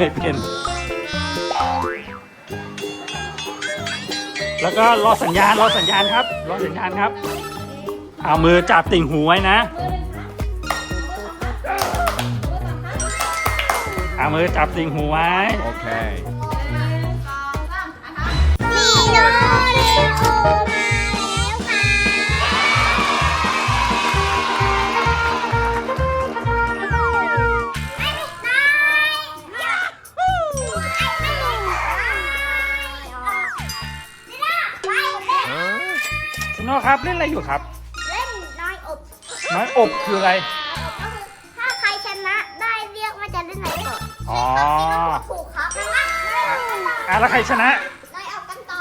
ไม่เป็น แล้วก็รอสัญญาณรอสัญญาณครับ รอสัญญาณครับ เอามือจับติ่งหูไว้นะ เอามือจับติ่งหูไว้ Okay. นี่โนเรโอมา ชิโน่ครับเล่นอะไรอยู่ครับ เล่นน้อยอบน้อยอบคืออะไร ถ้าใครชนะได้เรียกว่าจะเล่นไหนก่อนอ๋อถูกครับอะแล้วใครชนะน้อยอบกันต่อ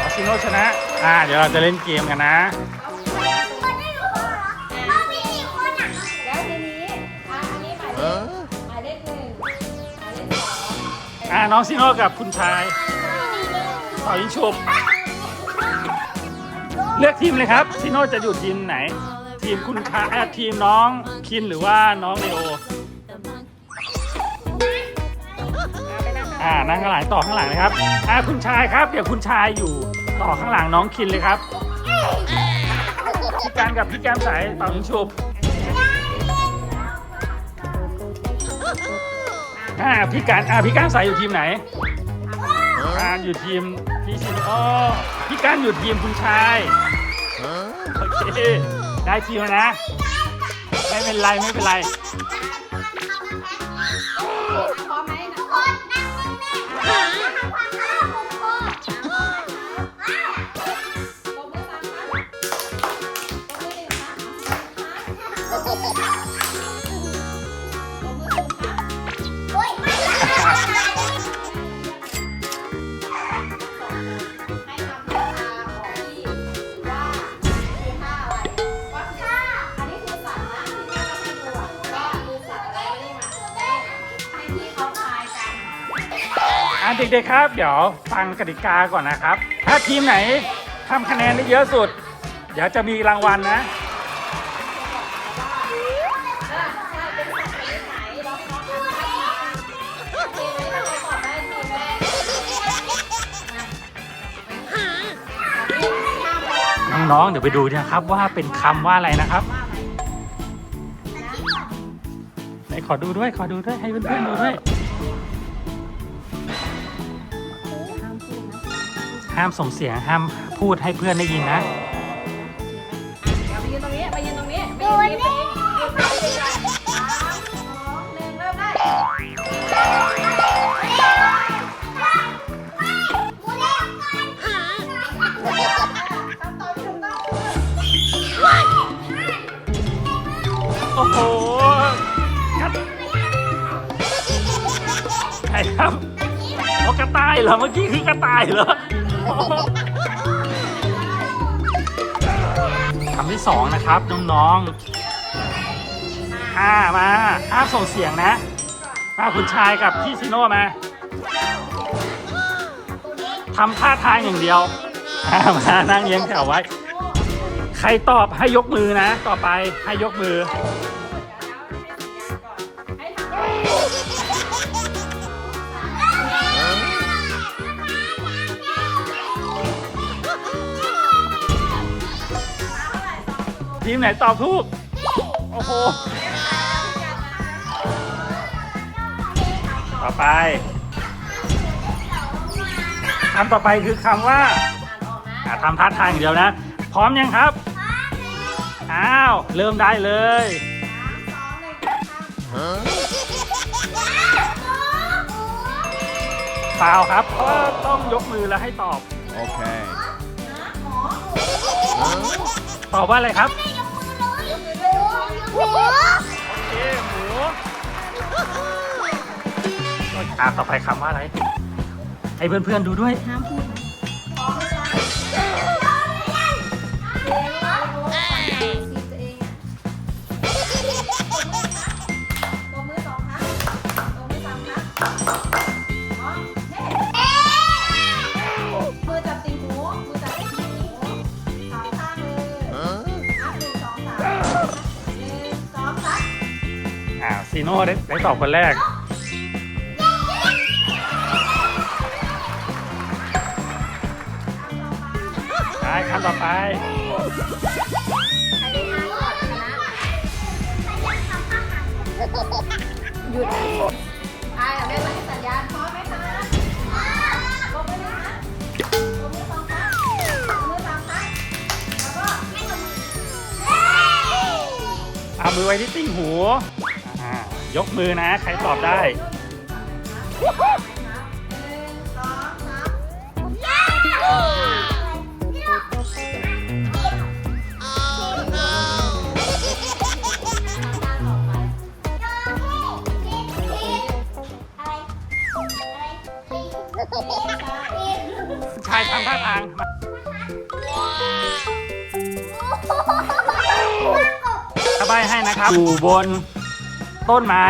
อ๋อชิโน่ชนะ อ่า เดี๋ยวเราจะเล่นเกมกันนะคนได้รู้เหรอเอามีกี่คนอะแล้วทีนี้อะอันนี้หมายเลข Huh? หมายเลขหนึ่งหมายเลขสองอ่าน้องชิโน่กับคุณชายต่อยิงฉุบ เลือกทีมเลยครับชิโน่จะอยู่ทีมไหน ทีมคุณชายอะทีมน้องคินหรือว่าน้องเลโออ่านั่งข้างหลังต่อข้างหลังเลยครับอ่าคุณชายครับเดี๋ยวคุณชายอยู่ต่อข้างหลังน้องคินเลยครับพี่การกับพี่แก้มใสต่อยิงฉุบอ่าพี่การอ่าพี่แการใสอยู่ทีมไหนอ่าอยู่ทีมพี่ชินอ๋อ การอยู่ทีมคุณชาย Huh? โอเคได้ทีมแล้วนะ ไม่เป็นไรไม่เป็นไร อ่าเด็กๆครับ เดี๋ยวฟังกติกาก่อนนะครับ ถ้าทีมไหนทำคะแนนได้เยอะสุด เดี๋ยวจะมีรางวัลนะ น้องๆ เดี๋ยวไปดูนะครับว่าเป็นคำว่าอะไรนะครับ ไหนขอดูด้วยขอดูด้วยให้เพื่อนๆดูด้วย ห้ามส่งเสียงห้ามพูดให้เพื่อนได้ยินนะไปยืนตรงนี้ไปยืนตรงนี้ไปดูยืนตรงนี่นี้สามสองหนึ่งเริ่มได้กูเล่นกันคำตอบที่ถูกต้องโอ้โหกระใช่ครับโอ้กระต่ายเหรอ เมื่อกี้คือกระต่ายเหรอโอ้โห คำที่สองนะครับ น้องๆอ่ามาห้ามส่งเสียงนะมาคุณชายกับพี่ชิโน่มาทำท่าทางอย่างเดียวอ่ามานั่งเยียงแถวไว้ ใครตอบให้ยกมือนะ ต่อไปให้ยกมือ ทีมไหนตอบถูก โอ้โห ต่อไปคำต่อไปคือคำว่าอะทำท่าทางอย่างเดียวนะ พร้อมยังครับ อ้าว เริ่มได้เลย Huh? เปล่าครับเพราะว่าต้องยกมือแล้วให้ตอบ Okay. ตอบว่าอะไรครับ โอ้โหโอเคหมูอ่าต่อไปคำว่าอะไร ให้เพื่อนๆดูด้วย ห้ามพูดตัวมือสองครั้งตัวมือสามครั้ง่าซีโน่ได้ได้ตอบคนแรก ไปขั้นต่อไป หยุดไอ้แม่มาให้สัญญาณพร้อมไหมคะบอกไปเลยนะบอกมือสองข้าบอกมือสองข้าแล้วก็ไม่ทำมือ เอามือไว้ที่ติ่งหู ยกมือนะ ใครตอบได้หนึ่งสองสามทางออกไปชายทำท่าทางสบายให้นะครับอยู่บน ต้นไม้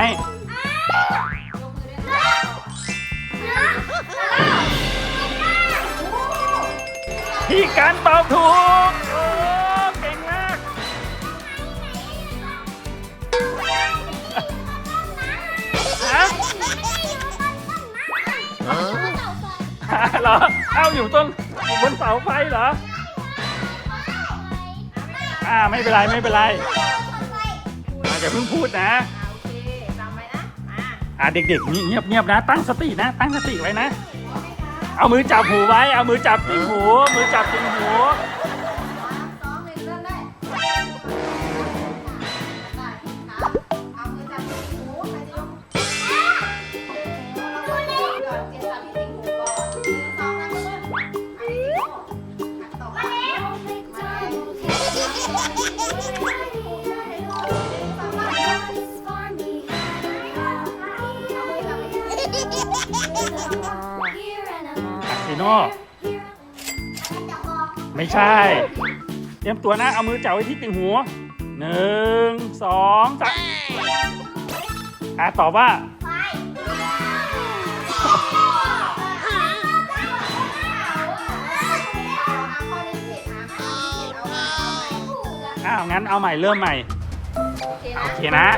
พี่การตอบถูกโอ้เก่งมากฮะเหรอ เอ้าอยู่ต้นอยู่บนเสาไฟเหรอ อ่าไม่เป็นไรไม่เป็นไรอ่าอย่าเพิ่งพูดนะ อะเด็กๆเงียบเงียบๆนะ ตั้งสตินะ ตั้งสติไว้นะ เอามือจับหูไว้ เอามือจับติ่งหู มือจับติ่งหู ไม่ใช่ เตรียมตัวนะ เอามือจับไว้ที่ติ่งหูหนึ่งสองสามอะตอบว่า อ้าว งั้นเอาใหม่เริ่มใหม่ โอเคนะ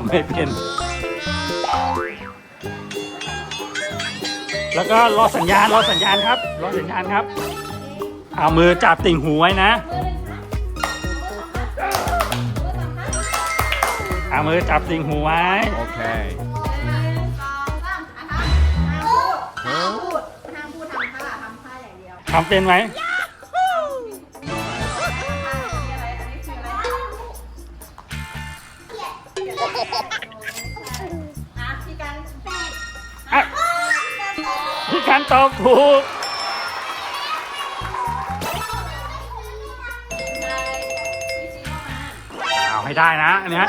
ำไม่เป็น แล้วก็รอสัญญาณรอสัญญาณครับ รอสัญญาณครับ เอามือจับติ่งหูไว้นะ เอามือจับติ่งหูไว้ Okay. ห้ามพูดห้ามพูดทำท่าทำท่าอย่างเดียวทำเป็นไหม ตอบถูกนายพี่ซีเข้ามาเอาให้ได้นะอันเนี้ย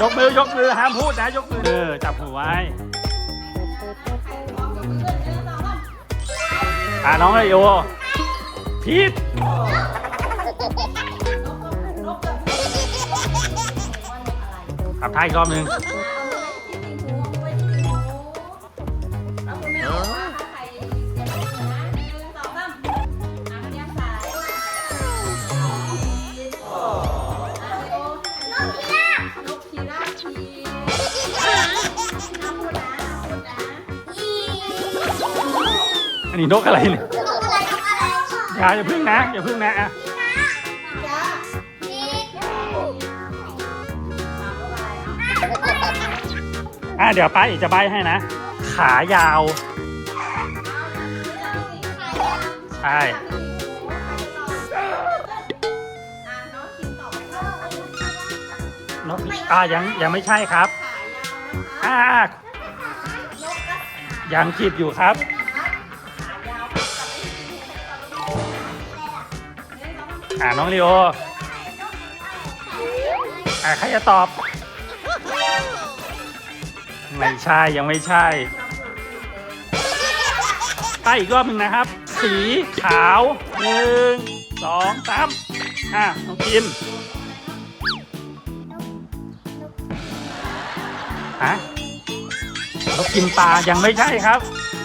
ยกมือยกมือห้ามพูดนะยกมือเออจับหูไว้อ่าน้องไอโอพีทขับท้ายอีกรอบหนึ่ง นีนกอะไรเนี่ยอย่าอย่าพึ่งนะอย่าพึ่งนะอะอะเดี๋ยวป้าอีกจะใบให้นะ ขายาว ใช่นกอ่ายังยังไม่ใช่ครับ อ่ายังผิดอยู่ครับ อ่าน้องลีโออ่าใครจะตอบ ไม่ใช่ยังไม่ใช่ไปอีกรอบหนึ่งนะครับ สีขาวหนึ่งสองสามอะน้องกินฮะนกกินปลายังไม่ใช่ครับ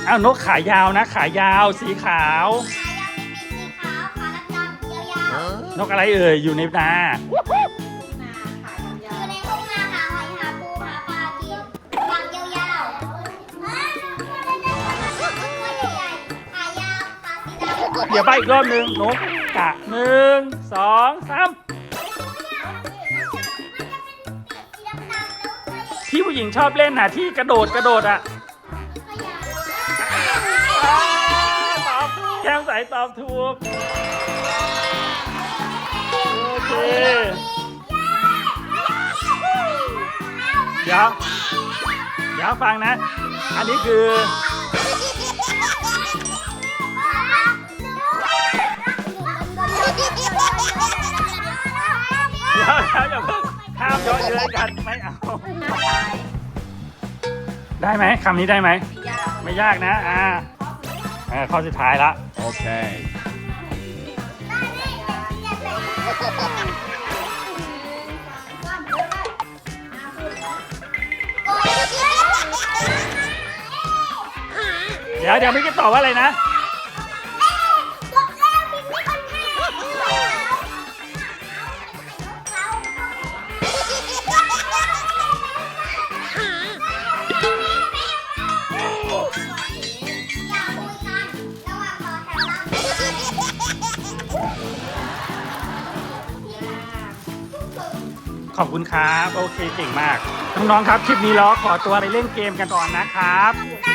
อ้าวนกขายาวนะ ขายาวสีขาว นกอะไรเอ่ยอยู่ในนานาขายยาๆอยู่ในทุ่งนาหาหอยหาปูหาปลากินวางยาวๆตัวใหญ่ๆขายาวขาสีดำเดี๋ยวไปอีกรอบหนึ่งนกกะหนึ่งสองสามที่ผู้หญิงชอบเล่นน่ะที่กระโดดกระโดดอะอ่าตอบแก้มใสตอบถูก เค เดี๋ยว เดี๋ยวฟังนะ อันนี้คือ เดี๋ยวเดี๋ยวอย่าเพิ่งห้ามเยอะเย้ยกันไม่เอา ได้ไหมคำนี้ได้ไหมยากไม่ยากนะ อ่าเออข้อสุดท้ายละ Okay. ดี๋ยวเดี๋ยวไม่อกี้ตอบว่าอะไรนะ ขอบคุณครับ โอเคเก่งมาก น้องๆครับ คลิปนี้เราขอตัวไปเล่นเกมกันก่อนนะครับตาม